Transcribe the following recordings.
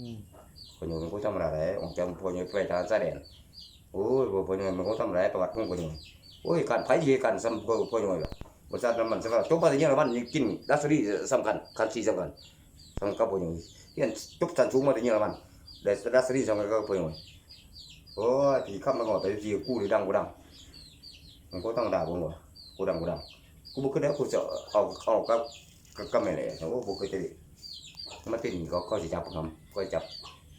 อืมพ่อโยมมันก็ทำอะไรออกจากพ่อโยมไปทางแสดงโอ้ยพ่อโยมมันก็ทำอะไรประวัติของพ่อโยมโอ้ยการไผยีกันสำพ่อพ่อโยมล่ะบริษัทน้ำมันสำหรับจบ มันสูงมาถึงเยอรมันได้ดัสรีสำคัญกับพ่อโยมโอ้ยที่คำมันก็นก็เคยได้กูจะเอาจะจับผมก็จับ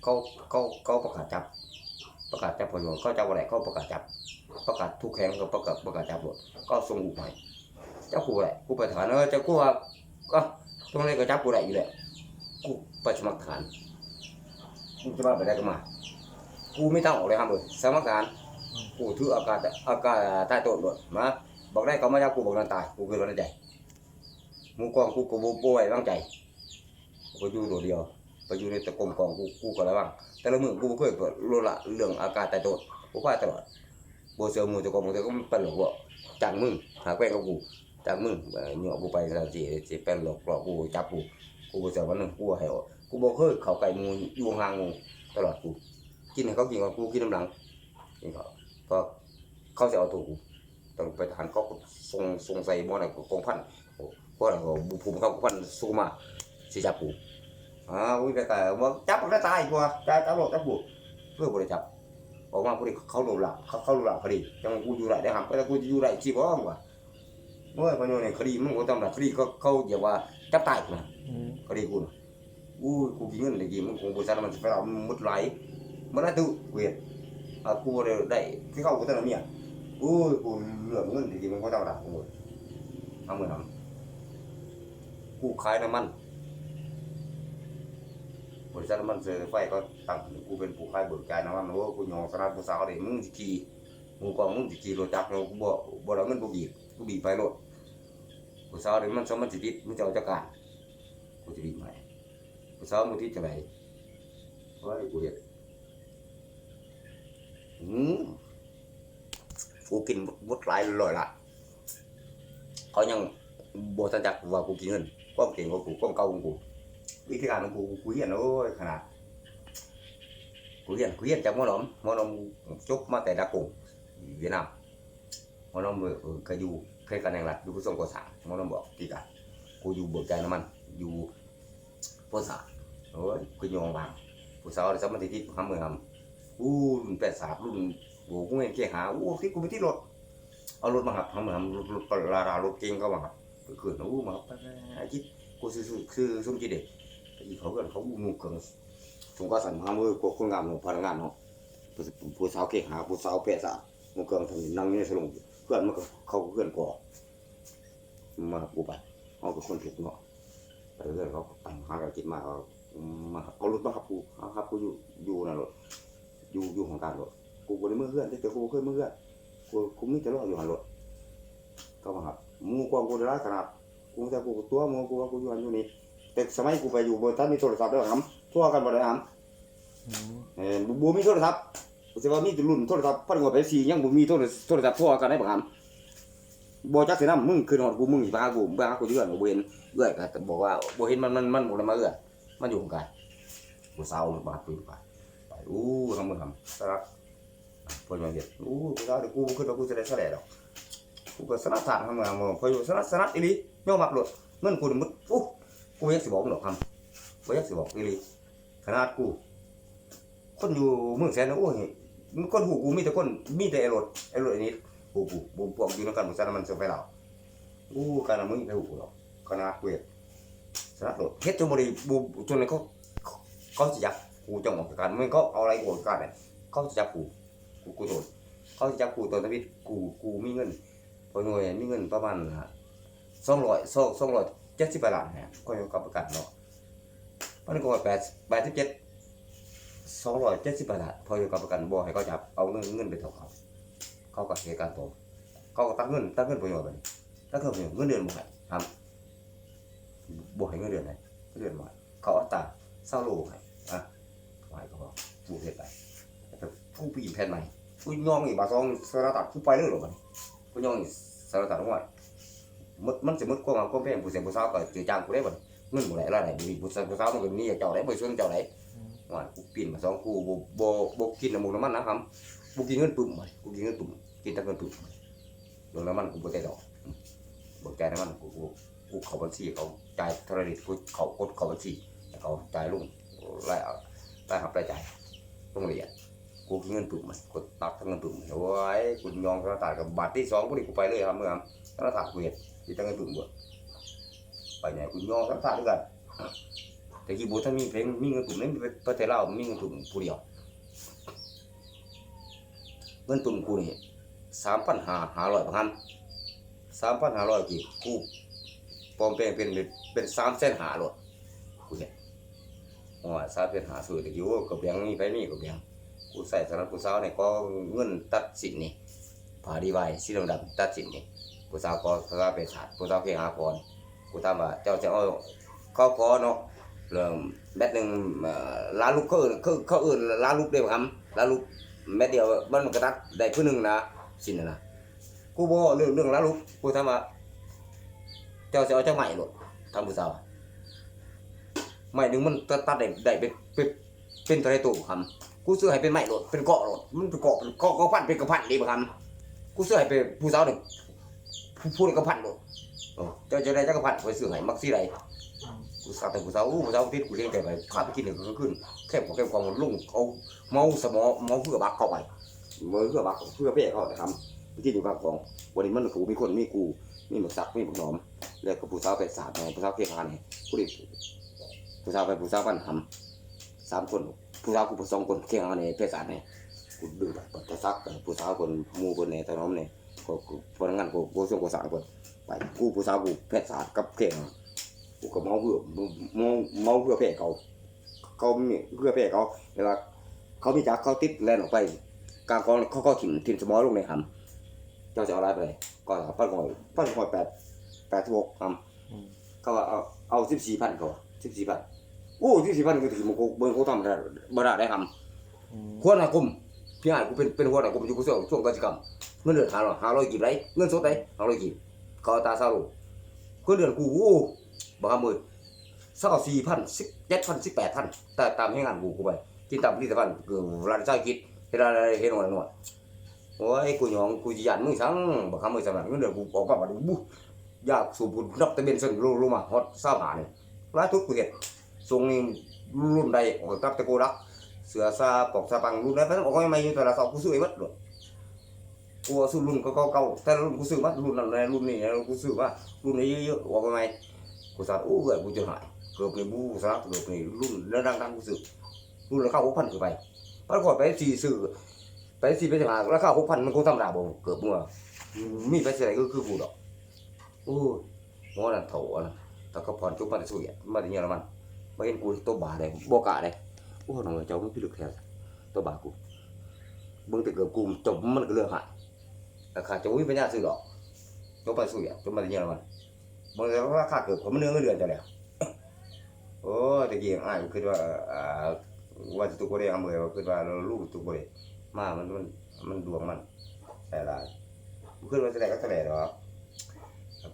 เขาเขาเขาประกาศจับ ประกาศจับคนเขาจับอะไรเขาประกาศจับ ประกาศทุกแข่งก็ประกาศประกาศจับหมดก็ส่งกูไปเจ้ากูแหละกูไปฐานเออเจ้ากูว่าก็ตรงนี้ก็จับกูได้อยู่แหละกูไปสมัครฐานกูจะมาไปได้ก็มากูไม่ต้องออกเลยครับเลยสมัครฐานกูถืออากาศอากาศใต้ต้นด้วยมาบอกได้เขามาจับกูบอกนั่นตายกูคือรนใจมึงกองกูกูบ่ป่วยบ้างใจ กูอยู่ตัวเดียว ไปอยู่ในตะกรมกองกูกูก็ระวังแต่ละมือกูบ่เคยเปิดรู้ละเรื่องอากาศใต้โต๊ะกูพาตลอดบ่เสือมือตะกรมตะกรมเป็นหลอกบ่จากมึงหาแป้งกับกูจากมึงเอ่อยาะกูไปแล้วสิสิเป็นหลอกหลอกกูจับกูกูบ่เสือวันนึงกูให้กูบ่เคยเข้าใกล้หมูอยู่ห่างหมูตลอดกูกินให้เขากินก่อนกูกินน้ำหลังกินเขาก็เขาจะเอาตัวกูต้องไปทหารเขาก็ส่งส่งใส่บ่อน่ะกองพันเพราะอะไรก็บุภูมิเขาพันสู้มาสิจับกู อ่าอุ้ยแต่แต่ว่าจับมันก็ตายกว่าจับจับหลอกจับบุเพื่อบริจับออกมาพอดีเขาหลงหลับเขาเขาหลงหลับพอดีจังกูอยู่ไรได้หักแต่กูอยู่ไรที่บ้องว่ะเมื่อพอโยนในคดีมึงก็ต้องหลับคดีก็เขาเดี๋ยวว่าจับตายกูนะอืมคดีกูนะอู้ยกูกินเงินได้กี่มึงคงบริษัทมันจะไปเอามุดไหลมันน่าตุเวียนอ่ากูได้ได้ที่เขากูตั้งเนี่ยอู้ยกูเหลือเงินได้กี่มึงก็ต้องหลับกูทำเงินทำกูขายน้ำมัน บริษัทน้ำมันเสือไฟก็ตั้งกูเป็นผู้ขายบริการน้ำมันโอ้กูยองสนับผู้สาวเลยมึงสิขี่มึงกองมึงสิขี่รถจักรเนาะกูบ่บ่เอาเงินกูบีบกูบีบไปรถผู้สาวเลยมันสมมันสิติดมึงจะเอาจักการกูจะบีบให้ผู้สาวมึงติดจะไหนว่ากูเฮ็ดอืมกูกินบดหลายร้อยละเขายังบ่ทันจักว่ากูกินเงินความเก่งของกูความเก่าของกู วิธีการของกูกูเรียนโอ้ยขนาดกูเรียนกูเรียนจากมอหนอมมอหนอมจบมาแต่ดักกุงเวียดนามหมอหนอมเออเออเคยอยู่เคยกันแห่งรัฐอยู่ผู้ทรงก่อสร้างหมอหนอมบอกที่กันกูอยู่เบิกใจน้ำมันอยู่โพสาโอ้ยกูยองบางผู้สาวสมัยที่ทำเมืองอู้รุ่นแปดสามรุ่นโอ้กูเองเกี่ยหาอู้ที่กูไปที่รถเอารถมาหับทำเมืองรถรถลารารถเก่งก็มาหับก็ขึ้นอู้มาหับไปไอ้จิตกูซื้อซื้อซื้อซุ้มจีเด็ก อีเขาเกินเขาหนุ่มเกินสงก็สั่นมามือกคนงามเนาะพนักงานเนาะผู้สาวเก่งหาผู้สาวเปะสะมันเกินทำนั่งนี่สลงเพื่อนมันก็เขาเพื่อนก่อมากูไปเอากับคนถูกเนาะไปเพื่อนเขาตั้งหาการกินมาเอามาเอารถมาขับกูเอาขับกูอยู่อยู่นะรถอยู่อยู่ของการรถกูบ่ได้มือเพื่อนแต่กูเคยมือเพื่อนกูกูมีแต่รออยู่หันรถก็มาครับมูกวางกูได้ขนาดกูแต่กูตัวมึงกูว่ากูอยู่อันอยู่นี่ แต่สมัยกูไปอยู่บนท่านมีโทรศัพท์ด้วยครับทั่วกันหมดเลยครับเออบูบูมีโทรศัพท์กูจะว่ามีแต่รุ่นโทรศัพท์พันกว่าไปสี่ยังบูมีโทรโทรศัพท์ทั่วกันได้บ่ครับบ่จักสินำมึงคือหอดกูมึงสิพากูบ้ากูอยู่กันบ่เห็นเอื้อยก็บอกว่าบ่เห็นมันมันมันบ่ได้มาเอื้อมันอยู่กันกูสาวมันบาดปืนไปไปอู้ทำมึงทำสาระเพิ่นมาเฮ็ดอู้กูสาเดี๋ยวกูบ่คิดว่ากูจะได้แสดงดอกกูก็สนับสนุนทำงานบ่พออยู่สนับสนุนอีหลียอมรับโลดเงินกูนี่มึดอู้ กูยังสิบอกมึงหรอกคำบ่อยังสิบอกอีหลีขนาดกู คนอยู่เมืองแสนนะโอ้ยมันคนหูกูมีแต่คนมีแต่ไอ้รถไอ้รถไอ้นี้หูกูบ่พวกอยู่นำกันบ่ซันมันเสิไปแล้วอู้กันน่ะมึงไปหูกูหรอกขนาดกูเฮ็ดสนัดรถเฮ็ดจนบ่ได้บ่จนเขาเขาเขาสิจับกูจังออกจากการมึงเขาเอาอะไรกูออกจากการเนี่ยเขาสิจับกูกูกูโดนเขาสิจับกูตอนชีวิตกูกูมีเงินพอหน่วยมีเงินประมาณสองร้อยสองสองร้อย จ็ดสิบล้านเนี่ยก็อยู่กับประกันเนาะมันก็แปดแปดสิบเจ็ดสองร้อยเจ็ดสิบล้านพออยู่กับประกันบ่ให้เขาจับเอาเงินเงินไปเท่าเขาเขาก็เสียการตัวเขาก็ตั้งเงินตั้งเงินประโยชน์ไปตั้งเงินประโยชน์เงินเดือนบ่ให้ครับบ่ให้เงินเดือนให้เงินเดือนบ่ให้เขาอาตาเศร้าโลให้อะไหวเขาบอกผู้เฮ็ดไปผู้ปีแผ่นใหม่ผู้ย่องอีกบาทสองสารตัดผู้ไปเลยหรอมันผู้ย่องอีกสารตัดว่า มันมันสิมึดความเอาความแพงผู้เสียผู้สาวก็จือจางกูได้บ่เงินบ่ได้ละไหนบ่มีผู้เสียผู้สาวมันก็มีเจ้าได้บ่ชวนเจ้าได้เอว่ากูปีนมาสองกูบ่บ่บ่กินน้ำมูกน้ำมันนะครับกูกินเงินตุ่มไปกูกินเงินตุ่มกินแต่เงินตุ่มเรื่องน้ำมันกูบ่ได้ดอกบ่จ่ายน้ำมันกูกูกูเข้าบัญชีเขาจ่ายเท่าไหร่กูเขากดเข้าบัญชีแล้วเขาจ่ายลุงรายเอารายหับรายจ่ายต้องละเอียดกูกินเงินตุ่มมันกูตักทั้งเงินตุ่มโอ้ยกูยองกระตายกับบาทที่สองกูนี่กูไปเลยครับเมื่อครับกระตายกูเห็ดที่ตั้งเงินตุ่มบ่ไปไหนกูยองกระตายด้วยกันแต่กี่บูถ้ามีเพลงมีเงินตุ่มนี่ประเทศลามีเงินตุ่มผู้เดียวเงินตุ่มกูนี่สามพันห้าห้าร้อยพันสามพันห้าร้อยกี่กูปลอมแปลงเป็นเป็นสามเส้นหาหลดกูเนี่ยอ๋อสามเส้นหาสุดแต่กี่ว่ากับเบียงมีไปมีกับเบียงกูใส่สำหรับกูสาวเนี่ยก็เงินตัดสินนี่ผ่าดีไว้สีดำๆตัดสินนี่ กูสาวก็สาวเป็นศาสตร์กูสาวเพลงหาพรกูถามว่าเจ้าจะเอาเข้าคอเนาะเริ่มแมตหนึ่งล้านลูกเขาเอื่นเขาเขาอื่นล้านลูกเดียวครับล้านลูกแมตเดียวมันกระตัดได้ผู้หนึ่งนะสินนะกูบอกเรื่องเรื่องล้านลูกกูถามว่าเจ้าจะเอาเจ้าใหม่หรอทำผู้สาวใหม่หนึ่งมันตัดตัดได้ได้เป็นเป็นเป็นตัวไรตัวครับกูซื้อให้เป็นใหม่หรถเป็นเกาะหรถมันเป็นเกาะเป็นเกาะเกาะพันเป็นกระพันดีบ่ครับกูซื้อให้เป็นผู้สาวหนึ่ง ผู้ผู้กระพันหรถเจ้าจะได้เจ้ากระพันไปซื้อให้มักซี่ไรกูสาวแต่กูสาวอู้กูสาวติดกูเลี้ยงแต่ไปข้าไปกินหนึ่งก็ขึ้นแค่ของแค่ของมันลุ่งเอาเมาสมอเมาเพื่อบักเข้าไปเมาเพื่อบักเพื่อเพ่เขาแต่ทำไปกินอยู่กับของวันนี้มันกูมีคนมีกูมีหมึกสักมีหมึกหนอมแล้วก็ผู้สาวไปสาดไงผู้สาวเพียงานไงกูดิผู้สาวไปผู้สาวปันทำสามคนผู้สาวกูผู้สองคนเพียงานไงเพื่อสาดไงกูดื้อแบบจะซักผู้สาวคนมูคนเนี่ยแต่น้อมเนี่ย ก็กูพนักงานกูกูส่งกูสามคนไปกูผู้สาวกูเพชรสาดกับเพียงกูก็เมาเพื่อเมาเมาเพื่อแพ้เขา เขามีเพื่อแพ้เขาเวลาเขามีจักเขาติดแล่นออกไปกลางกองเขาก็ถิ่มถิ่มสมอลงในหำเจ้าจะเอาอะไรไปเลยก็เอาปั้นหอยปั้นหอยแปดแปดทกหำเขาว่าเอาเอาสิบสี่พันเขาสิบสี่พันโอ้สิบสี่พันกูถือมันกูเบิ้งเขาทำได้บ่ได้ได้ทำหัวหน้ากลุ่มพี่ใหญ่กูเป็นเป็นหัวหน้ากลุ่มอยู่กูช่วงช่วงกิจกรรม เงินเดือนหาร้อยหาร้อยกี่ไรเงินสดไรหาร้อยกี่เขาตาซาลูเงินเดือนกูโอ้บ้ามื่นสักสี่พันสิบเจ็ดพันสิบแปดพันแต่ตามให้งานกูกูไปที่ตามผลิตภัณฑ์คือร้านเจ้าคิดเวลาเห็นหน่อยหน่อยโอ้ยกูยองกูยันมึงสั่งบ้ามื่นสำหรับเงินเดือนกูออกมาบัดบุอยากสูบบุญนับตะเบนซึ่งรู้รู้มาฮอตเศร้าหาเนี่ยร้ายทุกกูเห็นทรงนี้รุ่นใดออกกับตะโกรัก เสือซาปอกซาปังรุ่นใดเพิ่นออกมาอยู่แต่ละสอบกูซื้อไอ้วัดเลย กูซื้อรุ่นเก่าๆแต่รุ่นกูซื้อมารุ่นนั้นรุ่นนี้กูซื้อมารุ่นนี้เยอะๆออกมาใหม่กูสาอู้เกิดกูจะหายเกิดเป็นบูสาเกิดเป็นรุ่นแล้วดังๆกูซื้อรุ่นราคาหกพันคือไปพันก่อนไปสี่ซื้อไปสี่ไปสิบห้าราคาหกพันมันคงธรรมดาบ่เกิดมั่วมีไปสิไรก็คือกูดอกโอ้ยหมอนั่นโถนะแต่ก็ผ่อนจุกมาแต่สุยมาแต่เยอรมันมาเห็นกูตัวบาเลยบ่กะเลยโอ้น้องเจ้ามันพิลึกแท้ตัวบากูเบิ่งแต่เกิดกูจบมันก็เรื่องหาย ราคาจะวิ่งไปยาซื้อดอกจบไปสุยจบมาแต่เยอรมันมันก็ราคาเกิดผมเนื้อเงินเดือนจะแล้วโอ้ตะกี้อ้ายคิดว่าอ่าว่าจะตุกบ่ได้เอามือว่าคิดว่าเราลูกตุกบ่ได้มามันมันมันดวงมันแต่ละคิดว่าจะได้ก็แสดงดอ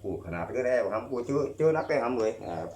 กูขนาดก็ได้บ่ครับกูเจอเจอนักได้ทำเลย